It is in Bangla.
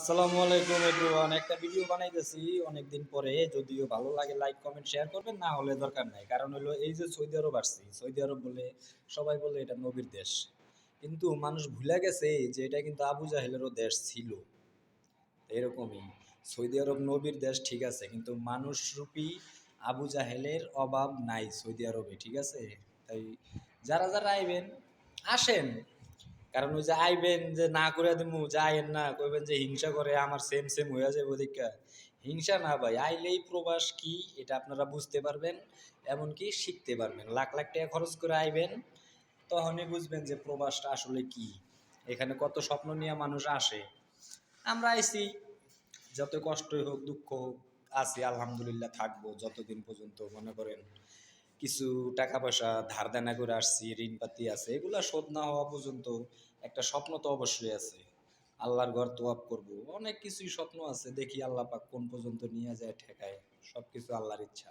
আসসালামু আলাইকুম এভরিওয়ান একটা ভিডিও বানাইতেছি অনেকদিন পরে। যদিও ভালো লাগে লাইক কমেন্ট শেয়ার করবেন, না হলে দরকার নাই। কারণ হলো এই যে সৌদি আরব আসছি, সৌদি আরব বলে সবাই বলে এটা নবীর দেশ। কিন্তু মানুষ ভুলে গেছে যে এটা কিন্তু আবু জাহেলেরও দেশ ছিল। এরকমই। সৌদি আরব নবীর দেশ ঠিক আছে, কিন্তু মানুষরূপী আবু জাহেলের অভাব নাই সৌদি আরবে, ঠিক আছে? তাই যারা যারা আইবেন, আসেন। কারণ ওই যে আইবেন যে না করে দিমু, যে আইন না, কইবেন যে হিংসা করে আমার সেম সেম হয়ে যাবে ওদিকে হিংসা না ভাই, আইলেই প্রবাস কি, এটা আপনারা বুঝতে পারবেন, এমনকি শিখতে পারবেন। লাখ লাখ টাকা খরচ করে আইবেন, তখনই বুঝবেন যে প্রবাসটা আসলে কি। এখানে কত স্বপ্ন নিয়ে মানুষ আসে। আমরা আইছি, যত কষ্টই হোক, দুঃখ হোক, আছি, আলহামদুলিল্লাহ থাকব যতদিন পর্যন্ত, মনে করেন। কিছু টাকা পয়সা ধার দেনা করে আসছি ঋণ পাতি আছে, এগুলা শোধ না হওয়া পর্যন্ত একটা স্বপ্ন তো অবশ্যই আছে। আল্লাহর ঘর তোয়াব করব। অনেক কিছুই স্বপ্ন আছে, দেখি আল্লাহ পাক কোন পর্যন্ত নিয়ে যায়, ঠেকায় সব কিছু আল্লাহর ইচ্ছা।